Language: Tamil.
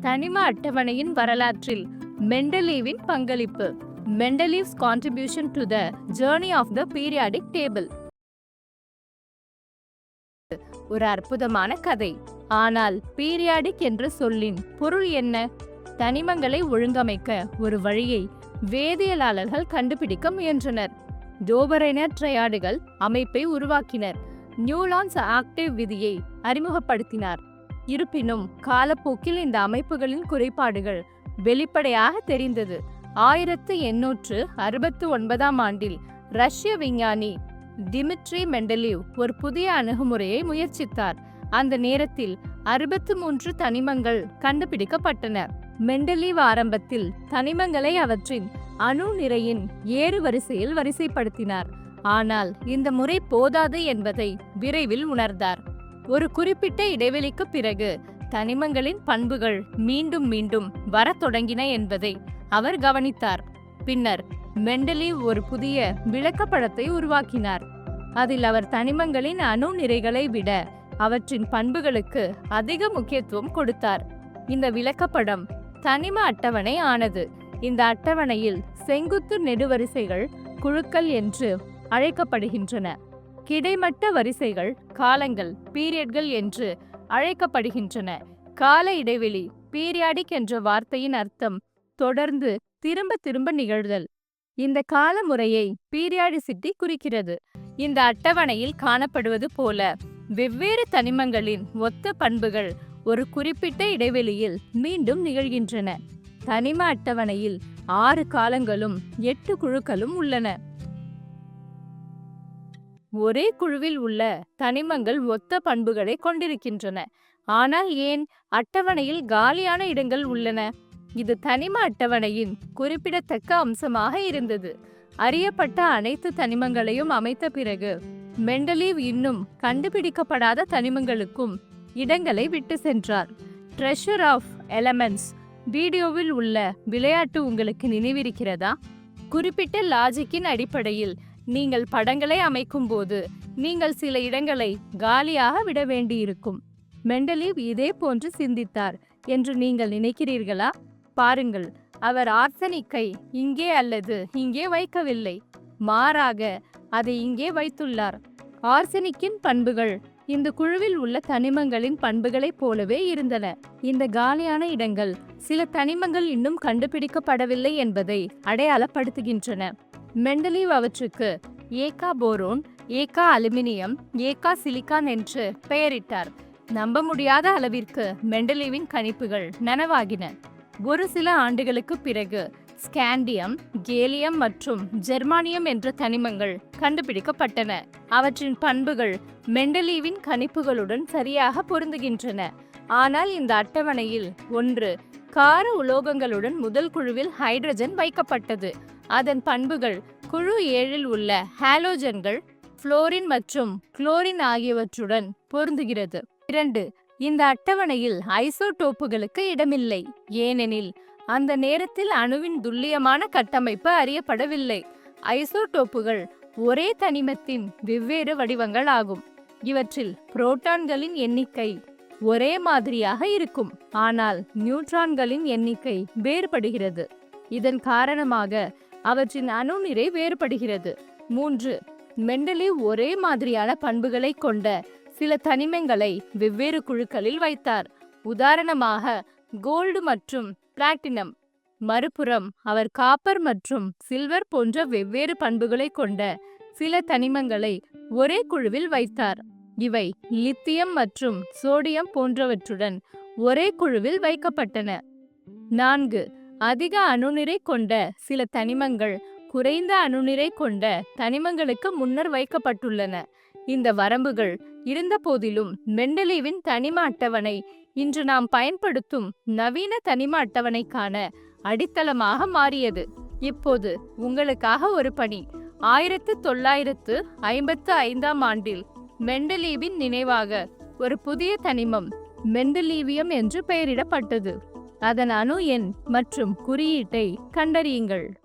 தனிம அட்டவணையின் வரலாற்றில் மெண்டலீவின் பங்களிப்பு. Mendeleev's contribution to the journey of the periodic table ஒரு அற்புதமான கதை. ஆனால் பீரியாடிக் என்ற சொல்லின் பொருள் என்ன? தனிமங்களை ஒழுங்கமைக்க ஒரு வழியை வேதியியலாளர்கள் கண்டுபிடிக்க முயன்றனர். டோபரைனர் ட்ரையாடுகள் அமைப்பை உருவாக்கினர். நியூலான்ஸ் ஆக்டிவ் விதியை அறிமுகப்படுத்தினார். இருப்பினும் காலப்போக்கில் இந்த அமைப்புகளின் குறைபாடுகள் வெளிப்படையாக தெரிந்தது. ஆயிரத்து எண்ணூற்று அறுபத்து ஒன்பதாம் ஆண்டில் ரஷ்ய விஞ்ஞானி டிமிட்ரி மெண்டலிவ் ஒரு புதிய அணுகுமுறையை முயற்சித்தார். அந்த நேரத்தில் அறுபத்து மூன்று தனிமங்கள் கண்டுபிடிக்கப்பட்டன மெண்டலீவ் ஆரம்பத்தில் தனிமங்களை அவற்றின் அணு நிறையின் ஏறு வரிசையில் வரிசைப்படுத்தினார். ஆனால் இந்த முறை போதாது என்பதை விரைவில் உணர்ந்தார். ஒரு குறிப்பிட்ட இடைவெளிக்கு பிறகு தனிமங்களின் பண்புகள் மீண்டும் மீண்டும் வரத் தொடங்கின என்பதை அவர் கவனித்தார். பின்னர் மெண்டலீவ் ஒரு புதிய விளக்கப்படத்தை உருவாக்கினார். அதில் அவர் தனிமங்களின் அணு நிறைகளை விட அவற்றின் பண்புகளுக்கு அதிக முக்கியத்துவம் கொடுத்தார். இந்த விளக்கப்படம் தனிம அட்டவணை ஆனது. இந்த அட்டவணையில் செங்குத்து நெடுவரிசைகள் குழுக்கள் என்று அழைக்கப்படுகின்றன. கிடைமட்ட வரிசைகள் காலங்கள் பீரியட்கள் என்று அழைக்கப்படுகின்றன. கால இடைவெளி பீரியாடிக் என்ற வார்த்தையின் அர்த்தம் தொடர்ந்து திரும்ப திரும்ப நிகழ்தல். இந்த கால முறையை பீரியாடிசிட்டி குறிக்கிறது. இந்த அட்டவணையில் காணப்படுவது போல வெவ்வேறு தனிமங்களின் ஒத்த பண்புகள் ஒரு குறிப்பிட்ட இடைவெளியில் மீண்டும் நிகழ்கின்றன. தனிம அட்டவணையில் ஆறு காலங்களும் எட்டு குழுக்களும் உள்ளன. ஒரே குழுவில் உள்ள தனிமங்கள் ஒத்த பண்புகளை கொண்டிருக்கின்றன. ஆனால் ஏன்? அட்டவணையில் காலியான இடங்கள் உள்ளன. இது தனிம அட்டவணையின் குறிப்பிடத்தக்க அம்சமாக இருந்தது. அறியப்பட்ட அனைத்து தனிமங்களையும் அமைத்த பிறகு மெண்டலீவ் இன்னும் கண்டுபிடிக்கப்படாத தனிமங்களுக்கும் இடங்களை விட்டு சென்றார். ட்ரெஷர் ஆஃப் எலமெண்ட்ஸ் வீடியோவில் உள்ள விளையாட்டு உங்களுக்கு நினைவிருக்கிறதா? குறிப்பிட்ட லாஜிக்கின் அடிப்படையில் நீங்கள் படங்களை அமைக்கும்போது நீங்கள் சில இடங்களை காலியாக விட வேண்டியிருக்கும். மெண்டலீவ் இதே போன்று சிந்தித்தார் என்று நீங்கள் நினைக்கிறீர்களா? பாருங்கள் அவர் ஆர்சனிக்கை இங்கே அல்லது இங்கே வைக்கவில்லை. மாறாக அதை இங்கே வைத்துள்ளார். ஆர்சனிக்கின் பண்புகள் இந்த குழுவில் உள்ள தனிமங்களின் பண்புகளைப் போலவே இருந்தன. இந்த காலியான இடங்கள் சில தனிமங்கள் இன்னும் கண்டுபிடிக்கப்படவில்லை என்பதை அடையாளப்படுத்துகின்றன. மெண்டலீவ் அவற்றுக்கு ஏகா போரோன் ஏகா அலுமினியம் ஏகா சிலிக்கான் என்று பெயரிட்டார். நம்ப முடியாத அளவிற்கு மெண்டலீவின் கணிப்புகள் நனவாகின. ஒரு சில ஆண்டுகளுக்கு பிறகு ஸ்காண்டியம் கேலியம் மற்றும் ஜெர்மானியம் என்ற தனிமங்கள் கண்டுபிடிக்கப்பட்டன. அவற்றின் பண்புகள் மெண்டலீவின் கணிப்புகளுடன் சரியாக பொருந்துகின்றன. ஆனால் இந்த அட்டவணையில் ஒன்று கார உலோகங்களுடன் முதல் குழுவில் ஹைட்ரஜன் வைக்கப்பட்டது. அதன் பண்புகள் குழு ஏழில் உள்ள ஹாலோஜன்கள் புளோரின் மற்றும் குளோரின் ஆகியவற்றுடன் பொருந்துகிறது. இரண்டு இந்த அட்டவணையில் ஐசோடோப்புகளுக்கு இடமில்லை. ஏனெனில் அந்த நேரத்தில் அணுவின் துல்லியமான கட்டமைப்பு அறியப்படவில்லை. ஐசோடோப்புகள் ஒரே தனிமத்தின் வெவ்வேறு வடிவங்கள் ஆகும். இவற்றில் புரோட்டான்களின் எண்ணிக்கை ஒரே மாதிரியாக இருக்கும். ஆனால் நியூட்ரான்களின் எண்ணிக்கை வேறுபடுகிறது. இதன் காரணமாக அவற்றின் அணுநிறை வேறுபடுகிறது. மூன்று. மெண்டலி ஒரே மாதிரியான பண்புகளை கொண்ட சில தனிமங்களை வெவ்வேறு குழுக்களில் வைத்தார். உதாரணமாக கோல்டு மற்றும் பிளாட்டினம். மறுபுறம் அவர் காப்பர் மற்றும் சில்வர் போன்ற வெவ்வேறு பண்புகளை கொண்ட சில தனிமங்களை ஒரே குழுவில் வைத்தார். இவை லித்தியம் மற்றும் சோடியம் போன்றவற்றுடன் ஒரே குழுவில் வைக்கப்பட்டன. நான்கு. அதிக அணுநிறை கொண்ட சில தனிமங்கள் குறைந்த அணுநிறை கொண்ட தனிமங்களுக்கு முன்னர் வைக்கப்பட்டுள்ளன. இந்த வரம்புகள் இருந்தபோதிலும் மெண்டலீவின் தனிம அட்டவணை இன்று நாம் பயன்படுத்தும் நவீன தனிம அட்டவணைக்கான அடித்தளமாக மாறியது. இப்போது உங்களுக்காக ஒரு பணி. ஆயிரத்து தொள்ளாயிரத்து ஐம்பத்து ஐந்தாம் ஆண்டில் மெண்டலீவின் நினைவாக ஒரு புதிய தனிமம் மெண்டலீவியம் என்று பெயரிடப்பட்டது. அதன் அணு எண் மற்றும் குறியீட்டை கண்டறியுங்கள்.